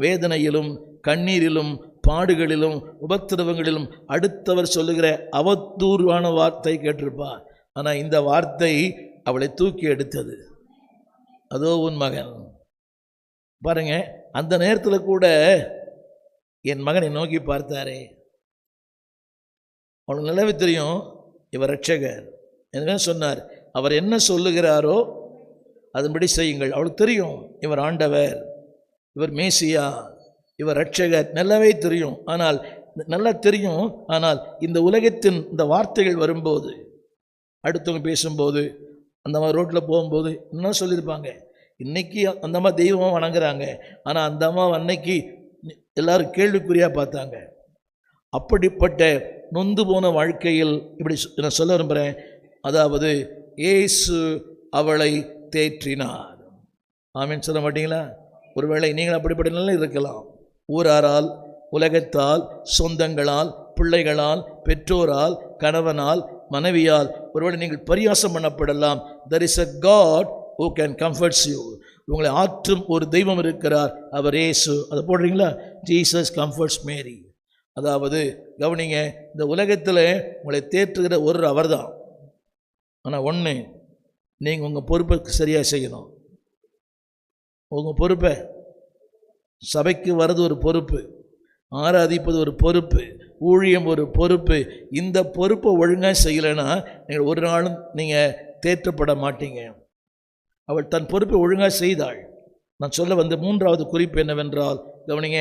வேதனையிலும் கண்ணீரிலும் பாடுகளிலும் உபத்திரவங்களிலும் அடுத்தவர் சொல்லுகிற அவத்தூர்வான வார்த்தை கேட்டிருப்பா ஆனால் இந்த வார்த்தை அவளை தூக்கி எடுத்தது. அதோ உன் மகன். பாருங்க அந்த நேரத்தில் கூட என் மகனை நோக்கி பார்த்தாரே. அவனுக்கு நிலவு தெரியும் இவர் ரட்சகர் என்ன சொன்னார்? அவர் என்ன சொல்லுகிறாரோ அதன்படி செய்யுங்கள். அவளுக்கு தெரியும் இவர் ஆண்டவர். இவர் மேசியா இவர் ரட்சகர் நல்லாவே தெரியும். ஆனால் நல்லா தெரியும். ஆனால் இந்த உலகத்தின் இந்த வார்த்தைகள் வரும்போது அடுத்தவங்க பேசும்போது அந்த மாதிரி ரோட்டில் போகும்போது என்ன சொல்லியிருப்பாங்க. இன்னைக்கு அந்த அம்மா தெய்வமாக வணங்குறாங்க. ஆனால் அந்த அம்மா அன்னைக்கு எல்லாரும் கேள்விக்குறியாக பார்த்தாங்க. அப்படிப்பட்ட நொந்து போன வாழ்க்கையில் இப்படி சொ- நான் சொல்ல விரும்புகிறேன் அதாவது இயேசு அவளை தேற்றினார். ஆமீன். சொல்ல மாட்டீங்களா? ஒருவேளை நீங்கள் அப்படிப்பட்ட நிலையில் இருக்கலாம். ஊராரால் உலகத்தால் சொந்தங்களால் பிள்ளைகளால் பெற்றோரால் கணவனால் மனைவியால் ஒருவேளை நீங்கள் பரியாசம் பண்ணப்படலாம். There is a god who can comforts you உங்களை ஆற்றும் ஒரு தெய்வம் இருக்கிறார். அவர் ஏசு அதை போடுறீங்களா? ஜீசஸ் கம்ஃபர்ட்ஸ் மேரி அதாவது கவனிங்க இந்த உலகத்தில் உங்களை தேற்றுகிற ஒரு அவர்தான். ஆனால் ஒன்று நீங்கள் உங்கள் பொறுப்பை சரியாக செய்யணும். உங்கள் பொறுப்பை. சபைக்கு வர்றது ஒரு பொறுப்பு ஆராதிப்பது ஒரு பொறுப்பு ஊழியம் ஒரு பொறுப்பு. இந்த பொறுப்பை ஒழுங்காக செய்யலைன்னா நீங்கள் ஒரு நாளும் நீங்கள் தேற்றப்பட மாட்டீங்க. அவள் தன் பொறுப்பை ஒழுங்காக செய்தாள். நான் சொல்ல வந்த மூன்றாவது குறிப்பு என்னவென்றால் கவனிங்க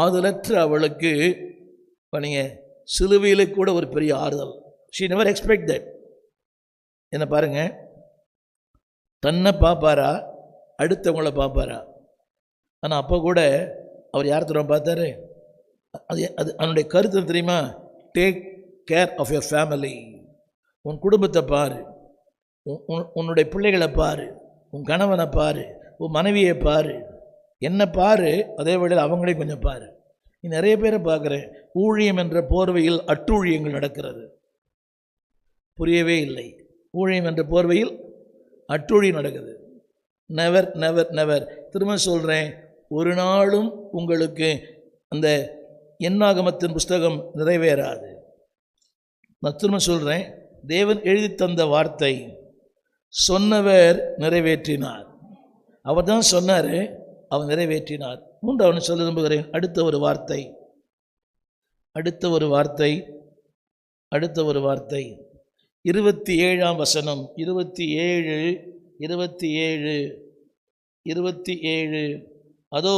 ஆதலற்ற அவளுக்கு கவனிங்க சிலுவையில் கூட ஒரு பெரிய ஆறுதல். ஷீ நெவர் எக்ஸ்பெக்ட் தட் என்ன பாருங்கள் தன்னை பார்ப்பாரா அடுத்தவங்கள பார்ப்பாரா? ஆனால் அப்போ கூட அவர் யார் தூரம் பார்த்தாரு? அது அது அவனுடைய கருத்து தெரியுமா? Take care of your family உன் குடும்பத்தை பாரு. உன்- உன்னுடைய பிள்ளைகளை பாரு. உன் கணவனை பாரு. உன் மனைவியை பாரு. என்ன பாரு. அதே வேளையில் அவங்களையும் கொஞ்சம் பாரு. நீ நிறைய பேரை பார்க்குறேன் ஊழியம் என்ற போர்வையில் அட்டூழியங்கள் நடக்கிறது. புரியவே இல்லை. ஊழியம் என்ற போர்வையில் அட்டூழியம் நடக்குது. நெவர் நெவர் நெவர் திரும்ப சொல்கிறேன் ஒரு நாளும் உங்களுக்கு அந்த எண்ணாகமத்தின் புஸ்தகம் நிறைவேறாது. நான் திரும்ப சொல்கிறேன் தேவன் எழுதி தந்த வார்த்தை சொன்னவர் நிறைவேற்றினார். அவர் தான் சொன்னார் அவர் நிறைவேற்றினார். மூன்றாவது சொல்ல விரும்புகிறேன். அடுத்த ஒரு வார்த்தை. அடுத்த ஒரு வார்த்தை. அடுத்த ஒரு வார்த்தை. இருபத்தி ஏழாம் வசனம். இருபத்தி ஏழு இருபத்தி ஏழு இருபத்தி ஏழு. அதோ